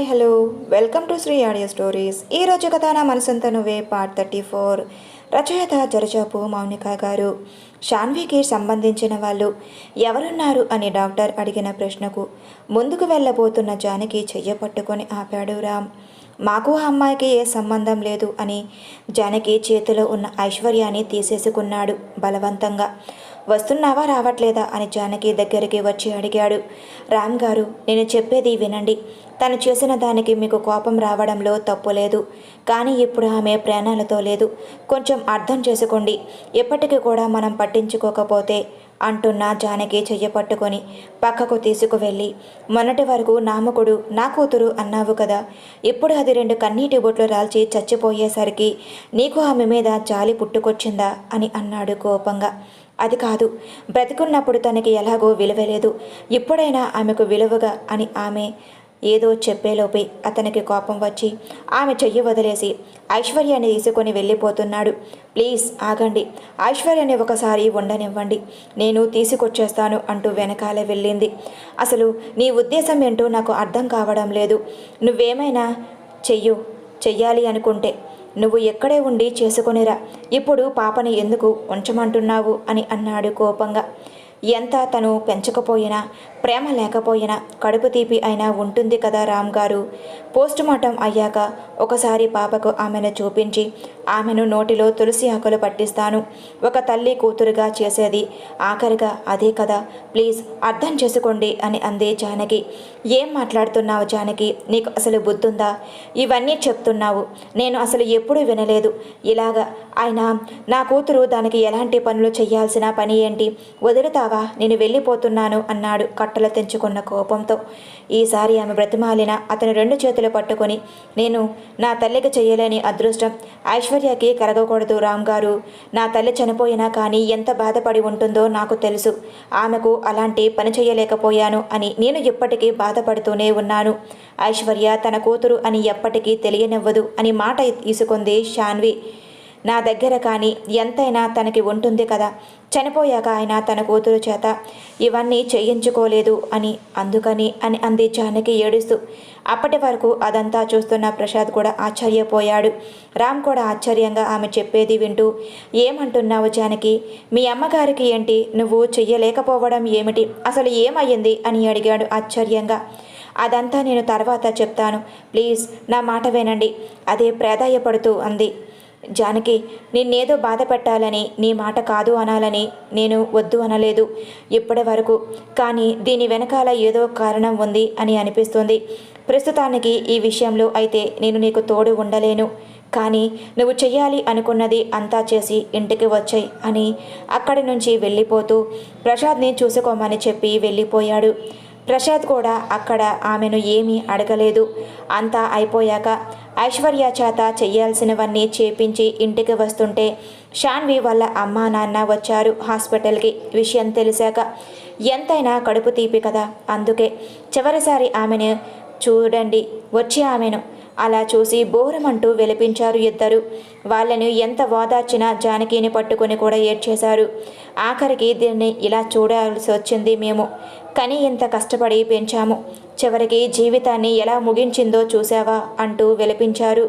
Hi hello. Welcome to Sri audio stories. ఈ కథ నా మనసంత నువ్వే పార్ట్ థర్టీ ఫోర్. రచయిత జరచాపు మౌనిక గారు. షాన్వికి సంబంధించిన వాళ్ళు. ఎవరున్నారు అని డాక్టర్ అడిగిన ప్రశ్నకు ముందుకు వెళ్ళబోతున్న జానకి చెయ్య పట్టుకొని ఆపాడు రామ్. మాకు ఆ అమ్మాయికి ఏ సంబంధం లేదు అని జానకి చేతిలో ఉన్న ఐశ్వర్యాన్ని తీసేసుకున్నాడు బలవంతంగా. వస్తున్నావా రావట్లేదా అని జానకి దగ్గరికి వచ్చి అడిగాడు. రామ్ గారు నేను చెప్పేది వినండి. తను చేసిన దానికి మీకు కోపం రావడంలో తప్పు లేదు. కానీ ఇప్పుడు ఆమె ప్రాణాలతో లేదు. కొంచెం అర్థం చేసుకోండి. ఎప్పటికీ కూడా మనం పట్టించుకోకపోతే అంటున్న జానకి చెయ్య పట్టుకొని పక్కకు తీసుకువెళ్ళి మొన్నటి వరకు నామకుడు నా కూతురు అన్నావు కదా ఇప్పుడు అది రెండు కన్నీటి బొట్లు రాల్చి చచ్చిపోయేసరికి నీకు ఆమె మీద జాలి పుట్టుకొచ్చిందా? అని అన్నాడు కోపంగా. అది కాదు బ్రతికున్నప్పుడు తనకి ఎలాగో విలువలేదు ఇప్పుడైనా ఆమెకు విలువగా అని ఆమె ఏదో చెప్పేలోపే అతనికి కోపం వచ్చి ఆమె చెయ్యి వదిలేసి ఐశ్వర్యాన్ని తీసుకొని వెళ్ళిపోతున్నాడు. ప్లీజ్ ఆగండి. ఐశ్వర్యాన్ని ఒకసారి ఉండనివ్వండి. నేను తీసుకొచ్చేస్తాను అంటూ వెనకాలే వెళ్ళింది. అసలు నీ ఉద్దేశం ఏంటో నాకు అర్థం కావడం లేదు. నువ్వేమైనా చెయ్యు చెయ్యాలి అనుకుంటే. నువ్వు ఎక్కడే ఉండి చేసుకొనిరా. ఇప్పుడు పాపని ఎందుకు ఉంచమంటున్నావు అని అన్నాడు కోపంగా. ఎంత తను పెంచకపోయినా ప్రేమ లేకపోయినా కడుపు తీపి అయినా ఉంటుంది కదా రామ్ గారు. పోస్ట్ మార్టం అయ్యాక ఒకసారి పాపకు ఆమెను చూపించి ఆమెను నోటిలో తులసి ఆకులు పట్టిస్తాను. ఒక తల్లి కూతురుగా చేసేది ఆఖరిగా అదే కదా. ప్లీజ్ అర్థం చేసుకోండి అని అంది జానకి. ఏం మాట్లాడుతున్నావు జానకి? నీకు అసలు బుద్ధుందా? ఇవన్నీ చెప్తున్నావు. నేను అసలు ఎప్పుడూ వినలేదు. ఇలాగా ఆయన నా కూతురు దానికి ఎలాంటి పనులు చేయాల్సిన పని ఏంటి? వదులుతా వస్తావా నేను వెళ్ళిపోతున్నాను అన్నాడు కట్టలు తెంచుకున్న కోపంతో. ఈసారి ఆమె బ్రతిమాలిన అతను రెండు చేతులు పట్టుకొని నేను నా తల్లికి చేయలేని అదృష్టం. ఐశ్వర్యకి కరగకూడదు రామ్ గారు. నా తల్లి చనిపోయినా కానీ ఎంత బాధపడి ఉంటుందో నాకు తెలుసు. ఆమెకు అలాంటి పని చేయలేకపోయాను అని నేను ఇప్పటికీ బాధపడుతూనే ఉన్నాను. ఐశ్వర్య తన కూతురు అని ఎప్పటికీ తెలియనివ్వదు అని మాట తీసుకుంది షాన్వి నా దగ్గర కానీ ఎంతైనా తనకి ఉంటుంది కదా. చనిపోయాక ఆయన తన కూతురు చేత ఇవన్నీ చేయించుకోలేదు అని అందుకని అని అంది జానకి ఏడుస్తూ. అప్పటి వరకు అదంతా చూస్తున్న ప్రసాద్ కూడా ఆశ్చర్యపోయాడు. రామ్ కూడా ఆశ్చర్యంగా ఆమె చెప్పేది వింటూ ఏమంటున్నావు జానకి? మీ అమ్మగారికి ఏంటి? నువ్వు చెయ్యలేకపోవడం ఏమిటి? అసలు ఏమయ్యింది? అని అడిగాడు ఆశ్చర్యంగా. అదంతా నేను తర్వాత చెప్తాను. ప్లీజ్ నా మాట వినండి. అదే ప్రాధాయపడుతూ అంది. జానకి నిన్నేదో బాధ పెట్టాలని నీ మాట కాదు అనాలని నేను వద్దు అనలేదు. ఇప్పటి వరకు కానీ దీని వెనకాల ఏదో కారణం ఉంది అని అనిపిస్తుంది. ప్రస్తుతానికి ఈ విషయంలో అయితే నేను నీకు తోడు ఉండలేను. కానీ నువ్వు చెయ్యాలి అనుకున్నది అంతా చేసి ఇంటికి వచ్చాయి అని అక్కడి నుంచి వెళ్ళిపోతూ ప్రసాద్ని చూసుకోమని చెప్పి వెళ్ళిపోయాడు. ప్రసాద్ కూడా అక్కడ ఆమెను ఏమీ అడగలేదు. అంతా అయిపోయాక ఐశ్వర్య చేత చేయాల్సినవన్నీ చేపించి ఇంటికి వస్తుంటే షాన్వి వాళ్ళ అమ్మా నాన్న వచ్చారు హాస్పిటల్కి విషయం తెలిసాక ఎంతైనా కడుపు తీపి కదా అందుకే చివరిసారి ఆమెను చూడండి వచ్చి ఆమెను. అలా చూసి బోరమంటూ వెలిపించారు ఇద్దరు. వాళ్ళని ఎంత ఓదార్చినా జానకిని పట్టుకొని కూడా ఏడ్చేశారు. ఆఖరికి దీన్ని ఇలా చూడాల్సి వచ్చింది మేము. కానీ ఇంత కష్టపడి పెంచాము. చివరికి జీవితాన్ని ఎలా ముగించిందో చూసావా అంటూ విలపించారు.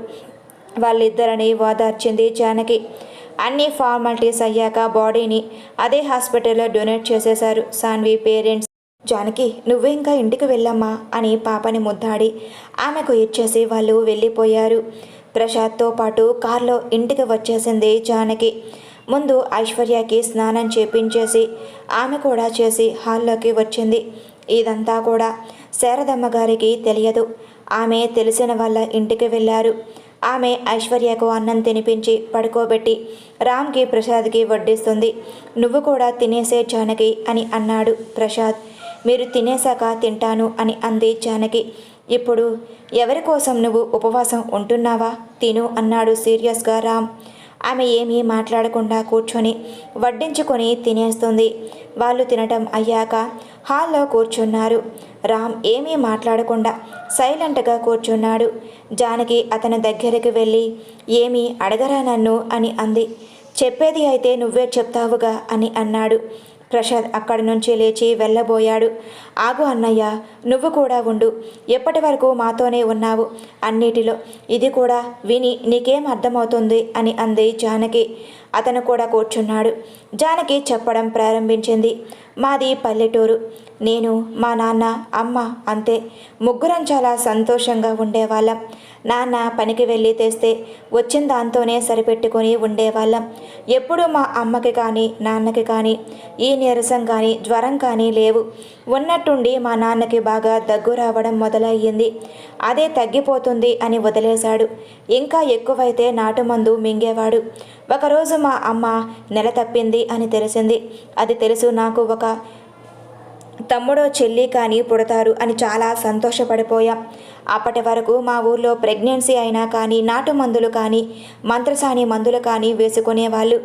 వాళ్ళిద్దరిని ఓదార్చింది జానకి. అన్ని ఫార్మాలిటీస్ అయ్యాక బాడీని అదే హాస్పిటల్లో డొనేట్ చేసేశారు. సాన్వి పేరెంట్స్ జానకి నువ్వు ఇంకా ఇంటికి వెళ్ళమ్మా అని పాపని ముద్దాడి ఆమెకు ఇచ్చేసి వాళ్ళు వెళ్ళిపోయారు. ప్రసాద్తో పాటు కారులో ఇంటికి వచ్చేసింది జానకి. ముందు ఐశ్వర్యకి స్నానం చేపించేసి ఆమె కూడా చేసి హాల్లోకి వచ్చింది. ఇదంతా కూడా శారదమ్మ గారికి తెలియదు. ఆమె తెలిసిన వాళ్ళ ఇంటికి వెళ్ళారు. ఆమె ఐశ్వర్యకు అన్నం తినిపించి పడుకోబెట్టి రామ్కి ప్రసాద్కి వడ్డిస్తుంది. నువ్వు కూడా తినేసే జానకి అని అన్నాడు ప్రసాద్. మీరు తినేశాక తింటాను అని అంది జానకి. ఇప్పుడు ఎవరి కోసం నువ్వు ఉపవాసం ఉంటున్నావా? తిను అన్నాడు సీరియస్గా రామ్. ఆమె ఏమీ మాట్లాడకుండా కూర్చొని వడ్డించుకొని తినేస్తుంది. వాళ్ళు తినటం అయ్యాక హాల్లో కూర్చున్నారు. రామ్ ఏమీ మాట్లాడకుండా సైలెంట్గా కూర్చున్నాడు. జానకి అతని దగ్గరికి వెళ్ళి ఏమీ అడగరా నన్ను? అని అంది. చెప్పేది అయితే నువ్వే చెప్తావుగా అని అన్నాడు. ప్రసాద్ అక్కడి నుంచి లేచి వెళ్ళబోయాడు. ఆగు అన్నయ్య నువ్వు కూడా ఉండు. ఎప్పటి వరకు మాతోనే ఉన్నావు అన్నిటిలో ఇది కూడా విని నీకేం అర్థమవుతుంది అని అంది జానకి. అతను కూడా కూర్చున్నాడు. జానకి చెప్పడం ప్రారంభించింది. మాది పల్లెటూరు. నేను మా నాన్న అమ్మ అంతే. ముగ్గురం చాలా సంతోషంగా ఉండేవాళ్ళం. నాన్న పనికి వెళ్ళి తెస్తే వచ్చిన దాంతోనే సరిపెట్టుకొని ఉండేవాళ్ళం. ఎప్పుడు మా అమ్మకి కానీ నాన్నకి కానీ ఈ నీరసం కానీ జ్వరం కానీ లేవు. ఉన్నట్టుండి మా నాన్నకి బాగా దగ్గు రావడం మొదలయ్యింది. అదే తగ్గిపోతుంది అని వదిలేశాడు. ఇంకా ఎక్కువైతే నాటుమందు మింగేవాడు. ఒకరోజు మా అమ్మ నెల తప్పింది అని తెలిసింది. అది తెలుసు నాకు ఒక తమ్ముడో చెల్లి కానీ పుడతారు అని చాలా సంతోషపడిపోయాం. అప్పటి వరకు మా ఊర్లో ప్రెగ్నెన్సీ అయినా కానీ నాటు మందులు కానీ మంత్రసాని మందులు కానీ వేసుకునేవాళ్ళు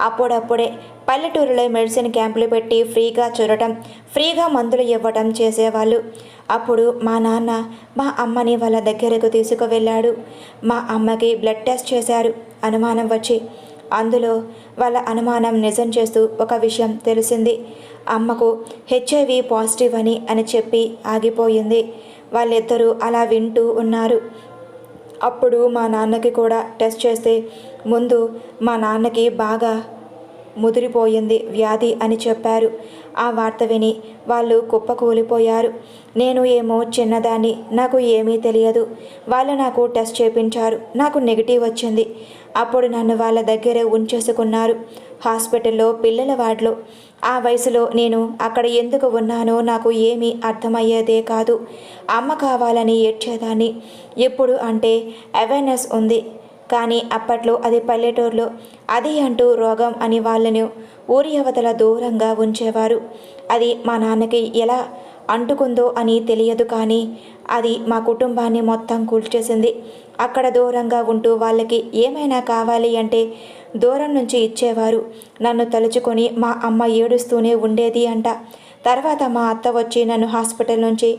అప్పుడప్పుడే పల్లెటూరులో మెడిసిన్ క్యాంపులు పెట్టి ఫ్రీగా చూడటం ఫ్రీగా మందులు ఇవ్వటం చేసేవాళ్ళు. అప్పుడు మా నాన్న మా అమ్మని వాళ్ళ దగ్గరకు తీసుకువెళ్ళాడు. మా అమ్మకి బ్లడ్ టెస్ట్ చేశారు అనుమానం వచ్చి. అందులో వాళ్ళ అనుమానం నిజం చేస్తూ ఒక విషయం తెలిసింది. అమ్మకు హెచ్ఐవి పాజిటివ్ అని అని చెప్పి ఆగిపోయింది. వాళ్ళిద్దరూ అలా వింటూ ఉన్నారు. అప్పుడు మా నాన్నకి కూడా టెస్ట్ చేస్తే ముందు మా నాన్నకి బాగా ముదిరిపోయింది వ్యాధి అని చెప్పారు. ఆ వార్త విని వాళ్ళు కుప్పకూలిపోయారు. నేను ఏమో చిన్నదాన్ని నాకు ఏమీ తెలియదు. వాళ్ళు నాకు టెస్ట్ చేపించారు. నాకు నెగిటివ్ వచ్చింది. అప్పుడు నన్ను వాళ్ళ దగ్గరే ఉంచేసుకున్నారు. హాస్పిటల్లో పిల్లల వార్డులో. ఆ వయసులో నేను అక్కడ ఎందుకు ఉన్నానో నాకు ఏమీ అర్థమయ్యేదే కాదు. అమ్మ కావాలని ఏడ్చేదాన్ని. ఎప్పుడు అంటే అవేర్నెస్ ఉంది. కానీ అప్పట్లో అది పల్లెటూరులో అది అంటూ రోగం అని వాళ్ళను ఊరి అవతల దూరంగా ఉంచేవారు. అది మా నాన్నకి ఎలా అంటుకుందో అని తెలియదు కానీ అది మా కుటుంబాన్ని మొత్తం కూల్చేసింది. అక్కడ దూరంగా ఉంటూ వాళ్ళకి ఏమైనా కావాలి అంటే దూరం నుంచి ఇచ్చేవారు. నన్ను తలుచుకొని మా అమ్మ ఏడుస్తూనే ఉండేది అంట. తర్వాత మా అత్త వచ్చి నన్ను హాస్పిటల్ నుంచి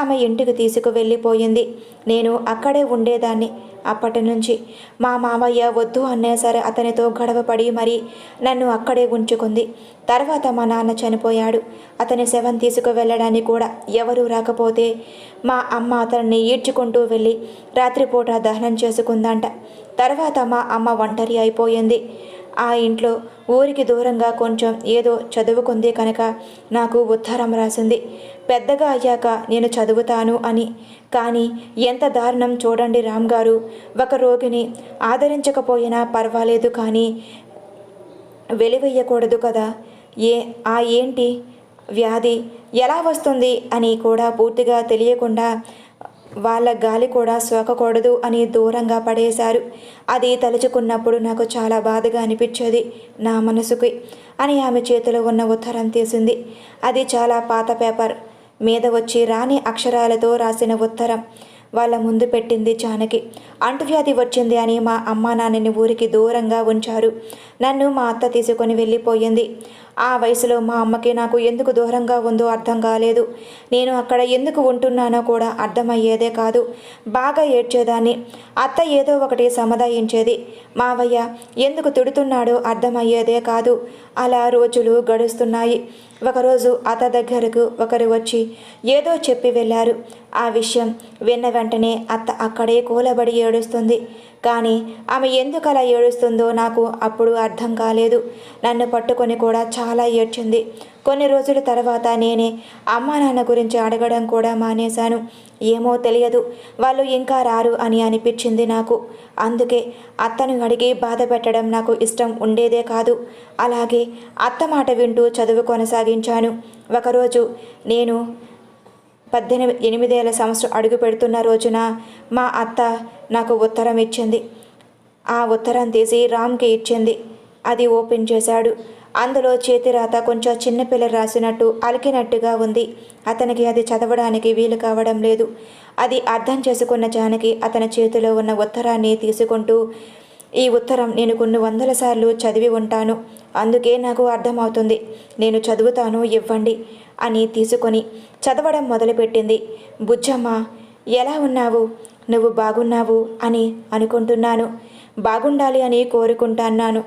ఆమె ఇంటికి తీసుకు వెళ్ళిపోయింది నేను అక్కడే ఉండేదాన్ని. అప్పటి నుంచి. మా మామయ్య వద్దు అనే సరే అతనితో గొడవపడి మరి నన్ను అక్కడే ఉంచుకుంది. తర్వాత మా నాన్న చనిపోయాడు. అతని శవం తీసుకువెళ్ళడానికి కూడా ఎవరూ రాకపోతే మా అమ్మ అతన్ని ఈడ్చుకుంటూ వెళ్ళి రాత్రిపూట దహనం చేసుకుందంట. తర్వాత మా అమ్మ ఒంటరి అయిపోయింది. ఆ ఇంట్లో ఊరికి దూరంగా కొంచెం ఏదో చదువుకుంది కనుక నాకు ఉత్తరం రాసింది. పెద్దగా అయ్యాక నేను చదువుతాను అని. కానీ ఎంత దారుణం చూడండి రామ్ గారు. ఒక రోగిని ఆదరించకపోయినా పర్వాలేదు కానీ వెలివేయకూడదు కదా. ఏ ఆ ఏంటి వ్యాధి? ఎలా వస్తుంది అని కూడా పూర్తిగా తెలియకుండా వాళ్ళ గాలి కూడా సోకకూడదు అని దూరంగా పడేశారు. అది తలుచుకున్నప్పుడు నాకు చాలా బాధగా అనిపించేది నా మనసుకి అని ఆమె చేతిలో ఉన్న ఉత్తరం తీసింది. అది చాలా పాత పేపర్. మీద వచ్చి రాని అక్షరాలతో రాసిన ఉత్తరం. వాళ్ళ ముందు పెట్టింది జానకి అంటువ్యాధి వచ్చింది అని మా అమ్మ నాన్నని ఊరికి దూరంగా ఉంచారు. నన్ను మా అత్త తీసుకొని వెళ్ళిపోయింది. ఆ వయసులో మా అమ్మకి నాకు ఎందుకు దూరంగా ఉందో అర్థం కాలేదు. నేను అక్కడ ఎందుకు ఉంటున్నానో కూడా అర్థమయ్యేదే కాదు. బాగా ఏడ్చేదాన్ని. అత్త ఏదో ఒకటి సముదాయించేది. మావయ్య ఎందుకు తిడుతున్నాడో అర్థమయ్యేదే కాదు. అలా రోజులు గడుస్తున్నాయి. ఒకరోజు అత్త దగ్గరకు ఒకరు వచ్చి ఏదో చెప్పి వెళ్ళారు. ఆ విషయం విన్న వెంటనే అత్త అక్కడే కూలబడి ఏడుస్తుంది. కానీ ఆమె ఎందుకు అలా ఏడుస్తుందో నాకు అప్పుడు అర్థం కాలేదు. నన్ను పట్టుకొని కూడా చాలా ఏడ్చింది. కొన్ని రోజుల తర్వాత నేనే అమ్మా నాన్న గురించి అడగడం కూడా మానేశాను. ఏమో తెలియదు. వాళ్ళు ఇంకా రారు అని అనిపించింది నాకు. అందుకే అత్తను అడిగి బాధ పెట్టడం నాకు ఇష్టం ఉండేదే కాదు. అలాగే అత్త మాట వింటూ చదువు కొనసాగించాను. ఒకరోజు నేను పద్దెనిమిది ఎనిమిదేళ్ళ సంవత్సరం అడుగు పెడుతున్న రోజున మా అత్త నాకు ఉత్తరం ఇచ్చింది. ఆ ఉత్తరం తీసి రామ్కి ఇచ్చింది. అది ఓపెన్ చేశాడు. అందులో చేతిరాత కొంచెం చిన్నపిల్ల రాసినట్టు అలికినట్టుగా ఉంది. అతనికి అది చదవడానికి వీలు కావడం లేదు. అది అర్థం చేసుకున్న జానకి అతని చేతిలో ఉన్న ఉత్తరాన్ని తీసుకుంటూ ఈ ఉత్తరం నేను కొన్ని వందల సార్లు చదివి ఉంటాను. అందుకే నాకు అర్థమవుతుంది. నేను చదువుతాను ఇవ్వండి అని తీసుకొని చదవడం మొదలుపెట్టింది. బుజ్జమ్మ ఎలా ఉన్నావు? నువ్వు బాగున్నావు అని అనుకుంటున్నాను. బాగుండాలి అని కోరుకుంటున్నాను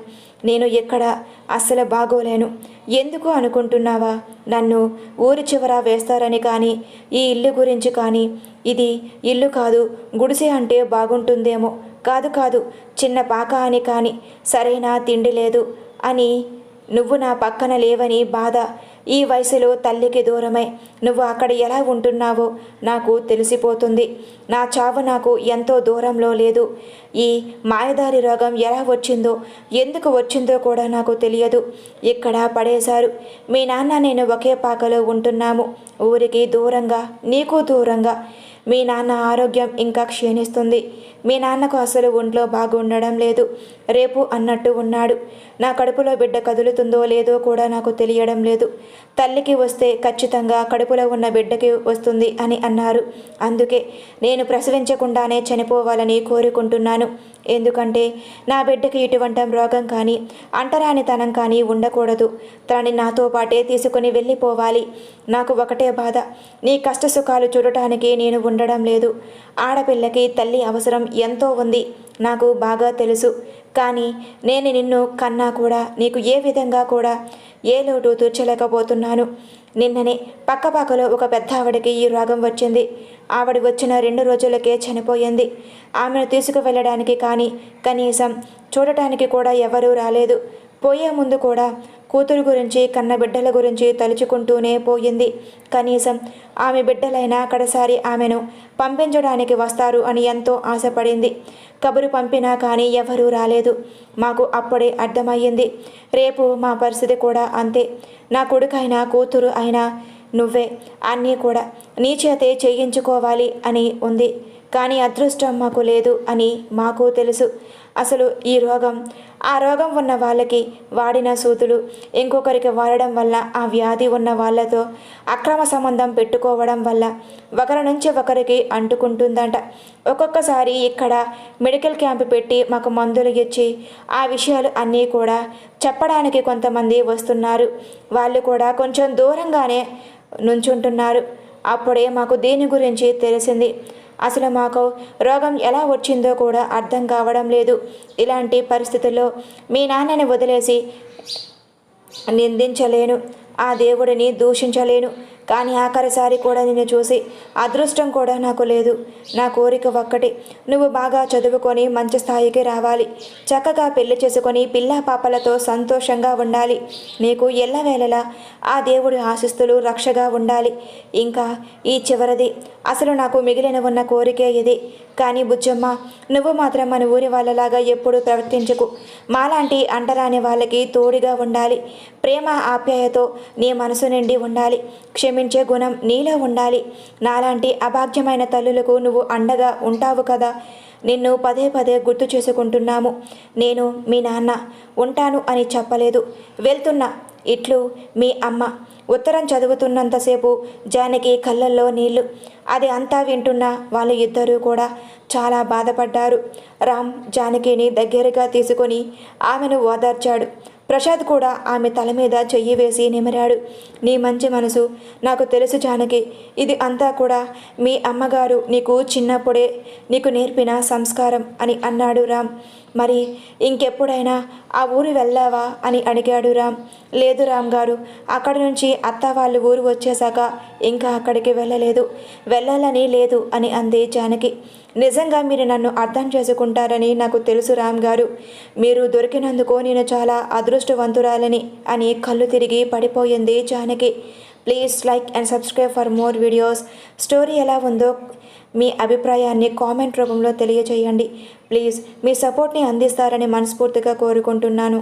నేను ఎక్కడ అస్సలు బాగోలేను. ఎందుకు అనుకుంటున్నావా? నన్ను ఊరి చివర వేస్తారని కానీ ఈ ఇల్లు గురించి కానీ. ఇది ఇల్లు కాదు గుడిసె అంటే బాగుంటుందేమో. కాదు కాదు చిన్న పాక అని కానీ. సరైన తిండి లేదు అని నువ్వు నా పక్కన లేవని బాధ ఈ వయసులో తల్లికి దూరమై. నువ్వు అక్కడ ఎలా ఉంటున్నావో నాకు తెలిసిపోతుంది. నా చావు నాకు ఎంతో దూరంలో లేదు. ఈ మాయదారి రోగం ఎలా వచ్చిందో ఎందుకు వచ్చిందో కూడా నాకు తెలియదు. ఇక్కడ పడేశారు. మీ నాన్న నేను ఒకే పాకలో ఉంటున్నాము. ఊరికి దూరంగా నీకు దూరంగా. మీ నాన్న ఆరోగ్యం ఇంకా క్షీణిస్తుంది. మీ నాన్నకు అసలు ఒంట్లో బాగుండడం లేదు. రేపు అన్నట్టు ఉన్నాడు. నా కడుపులో బిడ్డ కదులుతుందో లేదో కూడా నాకు తెలియడం లేదు. తల్లికి వస్తే ఖచ్చితంగా కడుపులో ఉన్న బిడ్డకి వస్తుంది అని అన్నారు. అందుకే నేను ప్రసవించకుండానే చనిపోవాలని కోరుకుంటున్నాను. ఎందుకంటే నా బిడ్డకి ఇటువంటి రోగం కానీ అంటరానితనం కానీ ఉండకూడదు. తనని నాతో పాటే తీసుకుని వెళ్ళిపోవాలి. నాకు ఒకటే బాధ. నీ కష్ట సుఖాలు చూడటానికి నేను ఉండడం లేదు. ఆడపిల్లకి తల్లి అవసరం ఎంతో ఉంది. నాకు బాగా తెలుసు. కానీ నేను నిన్ను కన్నా కూడా నీకు ఏ విధంగా కూడా ఏ లోటు తీర్చలేకపోతున్నాను. నిన్ననే పక్కపక్కలో ఒక పెద్ద ఆవిడకి ఈ రోగం వచ్చింది. ఆవిడ వచ్చిన రెండు రోజులకే చనిపోయింది. ఆమెను తీసుకువెళ్ళడానికి కానీ కనీసం చూడటానికి కూడా ఎవరూ రాలేదు. పోయే ముందు కూడా కూతురు గురించి కన్నబిడ్డల గురించి తలుచుకుంటూనే పోయింది. కనీసం ఆమె బిడ్డలైనా కడసారి ఆమెను పంపించడానికి వస్తారు అని ఎంతో ఆశపడింది. కబురు పంపినా కానీ ఎవరూ రాలేదు. మాకు అప్పుడే అర్థమయ్యింది. రేపు మా పరిస్థితి కూడా అంతే. నా కొడుకైనా కూతురు అయినా నువ్వే. అన్నీ కూడా నీ చేతే చేయించుకోవాలి అని ఉంది. కానీ అదృష్టం మాకు లేదు అని మాకు తెలుసు. అసలు ఈ రోగం ఆ రోగం ఉన్న వాళ్ళకి వాడిన సూతులు ఇంకొకరికి వాడడం వల్ల ఆ వ్యాధి ఉన్న వాళ్ళతో అక్రమ సంబంధం పెట్టుకోవడం వల్ల ఒకరి నుంచి ఒకరికి అంటుకుంటుందంట. ఒక్కొక్కసారి ఇక్కడ మెడికల్ క్యాంప్ పెట్టి మాకు మందులు ఇచ్చి ఆ విషయాలు అన్నీ కూడా చెప్పడానికి కొంతమంది వస్తున్నారు. వాళ్ళు కూడా కొంచెం దూరంగానే నుంచుంటున్నారు. అప్పుడే మాకు దీని గురించి తెలిసింది. అసలు మాకు రోగం ఎలా వచ్చిందో కూడా అర్థం కావడం లేదు. ఇలాంటి పరిస్థితుల్లో మీ నాన్నని వదిలేసి నిందించలేను. ఆ దేవుడిని దూషించలేను. కానీ ఆఖరిసారి కూడా నిన్ను చూసి అదృష్టం కూడా నాకు లేదు. నా కోరిక ఒక్కటి. నువ్వు బాగా చదువుకొని మంచి స్థాయికి రావాలి. చక్కగా పెళ్ళి చేసుకొని పిల్లా పాపలతో సంతోషంగా ఉండాలి. నీకు ఎల్లవేళలా ఆ దేవుడి ఆశిస్తులు రక్షగా ఉండాలి. ఇంకా ఈ చివరిది. అసలు నాకు మిగిలిన ఉన్న కోరికే ఇది. కానీ బుజ్జమ్మ నువ్వు మాత్రం మన ఊరి వాళ్ళలాగా ఎప్పుడూ ప్రవర్తించకు. మాలాంటి అంటరాని వాళ్ళకి తోడుగా ఉండాలి. ప్రేమ ఆప్యాయతో నీ మనసు నిండి ఉండాలి. క్షమించే గుణం నీలో ఉండాలి. నాలాంటి అభాగ్యమైన తల్లులకు నువ్వు అండగా ఉంటావు కదా. నిన్ను పదే పదే గుర్తు చేసుకుంటున్నాము. నేను మీ నాన్న ఉంటాను అని చెప్పలేదు. వెళ్తున్నా. ఇట్లు మీ అమ్మ ఉత్తరం చదువుతున్నంతసేపు జానకి కళ్ళల్లో నీళ్ళు. అది అంతా వింటున్న వాళ్ళు ఇద్దరూ కూడా చాలా బాధపడ్డారు. రామ్ జానకిని దగ్గరగా తీసుకొని ఆమెను ఓదార్చాడు. ప్రసాద్ కూడా ఆమె తల మీద చెయ్యి వేసి నిమిరాడు. నీ మంచి మనసు నాకు తెలుసు జానకి. ఇది అంతా కూడా మీ అమ్మగారు నీకు చిన్నప్పుడే నీకు నేర్పిన సంస్కారం అని అన్నాడు రామ్. మరి ఇంకెప్పుడైనా ఆ ఊరు వెళ్ళావా అని అడిగాడు రామ్. లేదు రామ్ గారు అక్కడి నుంచి అత్త వాళ్ళు ఊరు వచ్చేశాక ఇంకా అక్కడికి వెళ్ళలేదు. వెళ్ళాలని లేదు అని అంది జానకి. నిజంగా మీరు నన్ను అర్థం చేసుకుంటారని నాకు తెలుసు రామ్ గారు. మీరు దొరికినందుకు నేను చాలా అదృష్టవంతురాలని అని కళ్ళు తిరిగి పడిపోయింది Janaki. Please like and subscribe for more videos. Story ఎలా ఉందో మీ అభిప్రాయాన్ని కామెంట్ రూపంలో తెలియజేయండి ప్లీజ్ మీ సపోర్ట్ని అందిస్తారని మనస్ఫూర్తిగా కోరుకుంటున్నాను.